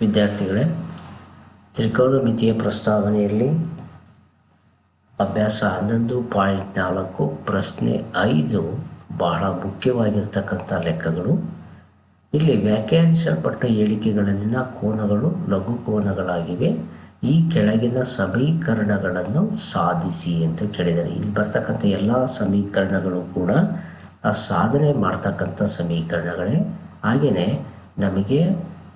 ವಿದ್ಯಾರ್ಥಿಗಳೇ ತ್ರಿಕೋನಮಿತಿಯ ಪ್ರಸ್ತಾವನೆಯಲ್ಲಿ ಅಭ್ಯಾಸ ಹನ್ನೊಂದು ಪಾಯಿಂಟ್ ನಾಲ್ಕು, ಪ್ರಶ್ನೆ ಐದು ಬಹಳ ಮುಖ್ಯವಾಗಿರ್ತಕ್ಕಂಥ ಲೆಕ್ಕಗಳು. ಇಲ್ಲಿ ವ್ಯಾಖ್ಯಾನಿಸಲ್ಪಟ್ಟ ಹೇಳಿಕೆಗಳಲ್ಲಿನ ಕೋನಗಳು ಲಘು ಕೋನಗಳಾಗಿವೆ. ಈ ಕೆಳಗಿನ ಸಮೀಕರಣಗಳನ್ನು ಸಾಧಿಸಿ ಅಂತ ಕೇಳಿದ್ದಾರೆ. ಇಲ್ಲಿ ಬರ್ತಕ್ಕಂಥ ಎಲ್ಲ ಸಮೀಕರಣಗಳು ಕೂಡ ಆ ಸಾಧನೆ ಮಾಡ್ತಕ್ಕಂಥ ಸಮೀಕರಣಗಳೇ. ಹಾಗೆಯೇ ನಮಗೆ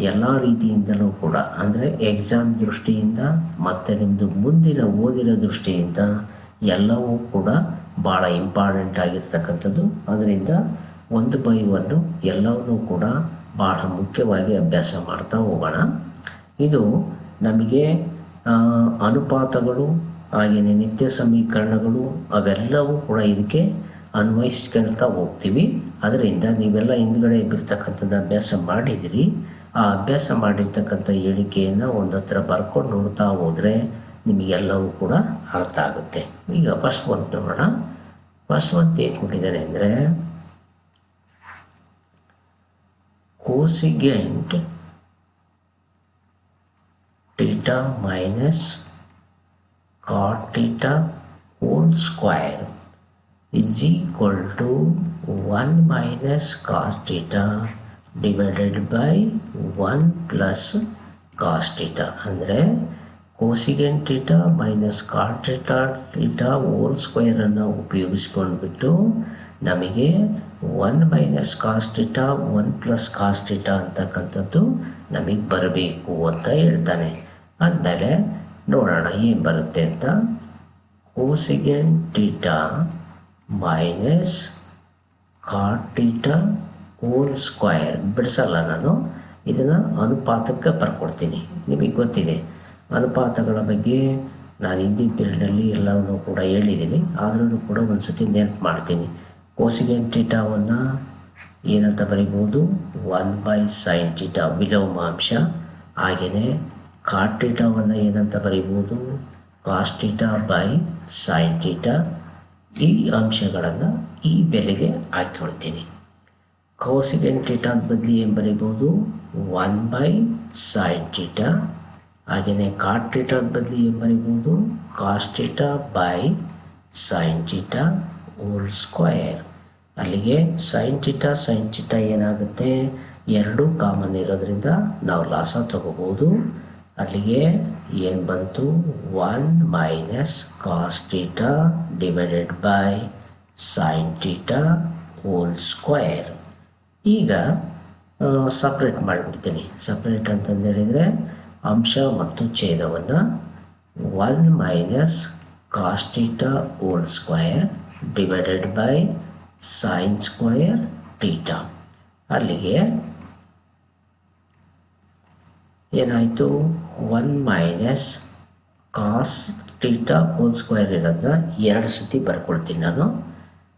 ಎಲ್ಲ ರೀತಿಯಿಂದಲೂ ಕೂಡ, ಅಂದರೆ ಎಕ್ಸಾಮ್ ದೃಷ್ಟಿಯಿಂದ ಮತ್ತು ನಿಮ್ಮದು ಮುಂದಿನ ಓದಿನ ದೃಷ್ಟಿಯಿಂದ ಎಲ್ಲವೂ ಕೂಡ ಭಾಳ ಇಂಪಾರ್ಟೆಂಟ್ ಆಗಿರ್ತಕ್ಕಂಥದ್ದು. ಅದರಿಂದ ಒಂದು ಬೈ ಒಂದು ಎಲ್ಲವನ್ನೂ ಕೂಡ ಭಾಳ ಮುಖ್ಯವಾಗಿ ಅಭ್ಯಾಸ ಮಾಡ್ತಾ ಹೋಗೋಣ. ಇದು ನಮಗೆ ಅನುಪಾತಗಳು ಹಾಗೆಯೇ ನಿತ್ಯ ಸಮೀಕರಣಗಳು ಅವೆಲ್ಲವೂ ಕೂಡ ಇದಕ್ಕೆ ಅನ್ವಯಿಸ್ಕೊಳ್ತಾ ಹೋಗ್ತೀವಿ. ಅದರಿಂದ ನೀವೆಲ್ಲ ಹಿಂದ್ಗಡೆ ಬಿರ್ತಕ್ಕಂಥದ್ದು ಅಭ್ಯಾಸ ಮಾಡಿದಿರಿ. ಆ ಅಭ್ಯಾಸ ಮಾಡಿರ್ತಕ್ಕಂಥ ಹೇಳಿಕೆಯನ್ನು ಒಂದು ಹತ್ರ ಬರ್ಕೊಂಡು ನೋಡ್ತಾ ಹೋದರೆ ನಿಮಗೆಲ್ಲವೂ ಕೂಡ ಅರ್ಥ ಆಗುತ್ತೆ. ಈಗ ಫಸ್ಟ್ ಒಂದು ನೋಡೋಣ. ಫಸ್ಟ್ ಒಂದು ಏನು ಕೊಟ್ಟಿದ್ದಾರೆ ಅಂದರೆ cosecant theta minus cot theta whole square is equal to 1 minus cos theta divided by 1 plus cos theta, ಅಂದರೆ cosecant theta minus cot theta whole ಸ್ಕ್ವೇರನ್ನು ಉಪಯೋಗಿಸ್ಕೊಂಡ್ಬಿಟ್ಟು ನಮಗೆ one minus cos theta one plus cos theta ಅಂತಕ್ಕಂಥದ್ದು ನಮಗೆ ಬರಬೇಕು ಅಂತ ಹೇಳ್ತಾನೆ. ಆದಮೇಲೆ ನೋಡೋಣ ಏನು ಬರುತ್ತೆ ಅಂತ. Cosecant theta minus cot theta whole square ಬಿಡಿಸಲ್ಲ ನಾನು. ಇದನ್ನು ಅನುಪಾತಕ್ಕೆ ಬರ್ಕೊಡ್ತೀನಿ. ನಿಮಗೆ ಗೊತ್ತಿದೆ. ಅನುಪಾತಗಳ ಬಗ್ಗೆ ನಾನು ಹಿಂದಿನ ಪೀರಿಯಡಲ್ಲಿ ಎಲ್ಲವನ್ನೂ ಕೂಡ ಹೇಳಿದ್ದೀನಿ. ಆದ್ರೂ ಕೂಡ ಒಂದು ಸತಿ ನೆನಪು ಮಾಡ್ತೀನಿ. ಕೋಸಿಗೆಂಟ್ ಟೀಟಾವನ್ನು ಏನಂತ ಬರಿಬೋದು? ಒನ್ ಬೈ ಸೈನ್ ಟೀಟಾ ವಿಲೋಮಾಂಶ ಹಾಗೆಯೇ ಕಾಟ್ ಟೀಟಾವನ್ನು ಏನಂತ ಬರಿಬೋದು? Cos theta by sine theta ಈ ಅಂಶಗಳನ್ನು ಈ ಬೆಲೆಗೆ ಹಾಕಿಕೊಳ್ತೀನಿ. ಕೋಸಿಗೆಂಟ್ ಟೀಟಾದ ಬದಲಿ ಏನು ಬರಿಬೋದು ಒನ್ ಬೈ ಸೈಡ್ ಟೀಟಾ ಹಾಗೆಯೇ ಕಾಟ್ ಟೀಟಾದ ಬದಲಿ ಏನು ಬರಿಬೋದು cos theta by sine theta whole square ಅಲ್ಲಿಗೆ ಸೈನ್ ಟೀಟಾ ಸೈನ್ ಟೀಟಾ ಏನಾಗುತ್ತೆ? ಎರಡು ಕಾಮನ್ ಇರೋದ್ರಿಂದ ನಾವು ಲಾಸ ತಗೋಬೋದು ಅಲ್ಲಿಗೆ ಏನು ಬಂತು? One minus cos sin divided by sine theta whole square ಈಗ ಸಪ್ರೇಟ್ ಮಾಡಿಬಿಡ್ತೀನಿ. ಸಪ್ರೇಟ್ ಅಂತಂದು ಹೇಳಿದರೆ ಅಂಶ ಮತ್ತು ಛೇದವನ್ನು one minus cos theta whole square divided by sine square theta ಅಲ್ಲಿಗೆ ಏನಾಯಿತು? One minus cos theta whole square ಇರೋದನ್ನ ಎರಡು ಸತಿ ಬರ್ಕೊಳ್ತೀನಿ ನಾನು.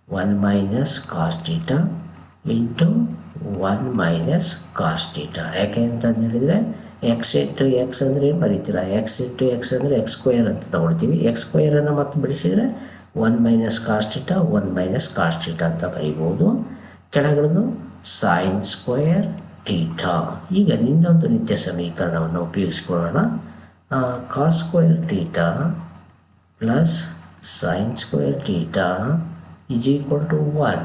One minus cos theta into one minus cos theta ಯಾಕೆ ಅಂತಂದು ಹೇಳಿದರೆ ಎಕ್ಸ್ ಇಂಟು ಎಕ್ಸ್ ಅಂದರೆ ಏನು ಬರೀತೀರಾ? ಎಕ್ಸ್ ಇಂಟು ಎಕ್ಸ್ ಅಂದರೆ ಎಕ್ಸ್ ಸ್ಕ್ವೇರ್ ಅಂತ ತಗೊಳ್ತೀವಿ. ಎಕ್ಸ್ ಸ್ಕ್ವೇರನ್ನು ಮತ್ತೆ ಬಿಡಿಸಿದರೆ one minus cos theta one minus cos theta ಅಂತ ಬರೀಬೋದು. ಕೆಳಗಡೆದು ಸೈನ್ ಸ್ಕ್ವೇರ್ ಟೀಟಾ ಈಗ ಇನ್ನೊಂದು ನಿತ್ಯ ಸಮೀಕರಣವನ್ನು ಉಪಯೋಗಿಸ್ಕೊಳ್ಳೋಣ. Cos square theta plus sine square theta is equal to one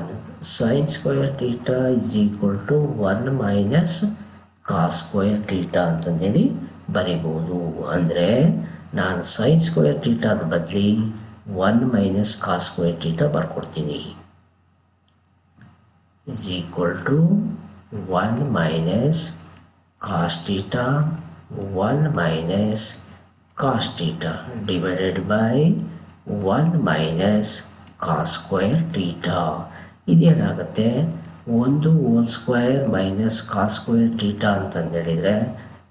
sine square theta is equal to one minus cos theta ಅಂತಂದೇಳಿ ಬರಿಬೋದು ಅಂದರೆ ನಾನು ಸೈನ್ ಸ್ಕ್ವೇರ್ ಟೀಟಾದ ಬದಲಿ one minus cos square theta ಬರ್ಕೊಡ್ತೀನಿ. To 1 minus cos theta 1 minus cos theta divided by 1 minus cos square theta. ಇದೇನಾಗುತ್ತೆ ಒಂದು whole square minus cos square theta ಅಂತಂದು ಹೇಳಿದರೆ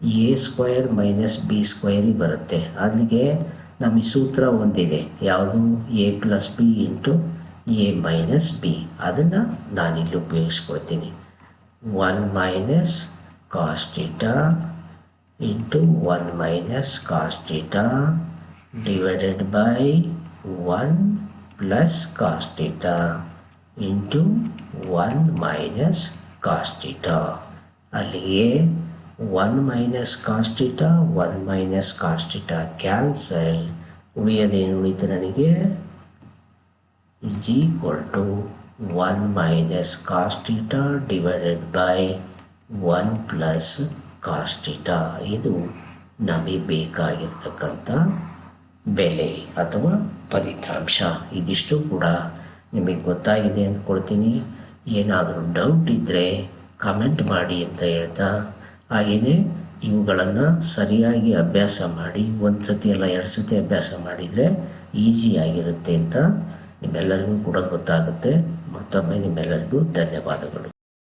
ಎ ಸ್ಕ್ವಯರ್ ಮೈನಸ್ ಬಿ ಸ್ಕ್ವಯರಿಗೆ ಬರುತ್ತೆ. ಅಲ್ಲಿಗೆ ನಮಗೆ ಸೂತ್ರ ಒಂದಿದೆ. ಯಾವುದು? A plus b into a minus b ಅದನ್ನು ನಾನಿಲ್ಲಿ ಉಪಯೋಗಿಸ್ಕೊಳ್ತೀನಿ. One minus cos theta into one minus cos theta divided by one plus cos theta into one minus cos theta ಅಲ್ಲಿಗೆ one minus cos theta one minus cos theta cancel ಉಳಿಯೋದೇನು ಉಳಿತು ನನಗೆ? is equal to 1 minus divided by 1 plus cos theta. ಇದು ನಮಗೆ ಬೇಕಾಗಿರ್ತಕ್ಕಂಥ ಬೆಲೆ ಅಥವಾ ಫಲಿತಾಂಶ. ಇದಿಷ್ಟು ಕೂಡ. ನಿಮಗೆ ಗೊತ್ತಾಗಿದೆ ಅಂದ್ಕೊಳ್ತೀನಿ ಏನಾದರೂ ಡೌಟ್ ಇದ್ದರೆ ಕಮೆಂಟ್ ಮಾಡಿ ಅಂತ ಹೇಳ್ತಾ. ಹಾಗೆಯೇ ಇವುಗಳನ್ನು ಸರಿಯಾಗಿ ಅಭ್ಯಾಸ ಮಾಡಿ ಒಂದು ಸತಿ ಅಲ್ಲ, ಎರಡು ಸತಿ ಅಭ್ಯಾಸ ಮಾಡಿದರೆ ಈಸಿಯಾಗಿರುತ್ತೆ ಅಂತ ನಿಮ್ಮೆಲ್ಲರಿಗೂ ಕೂಡ ಗೊತ್ತಾಗುತ್ತೆ. ಮತ್ತೊಮ್ಮೆ ನಿಮ್ಮೆಲ್ಲರಿಗೂ ಧನ್ಯವಾದಗಳು.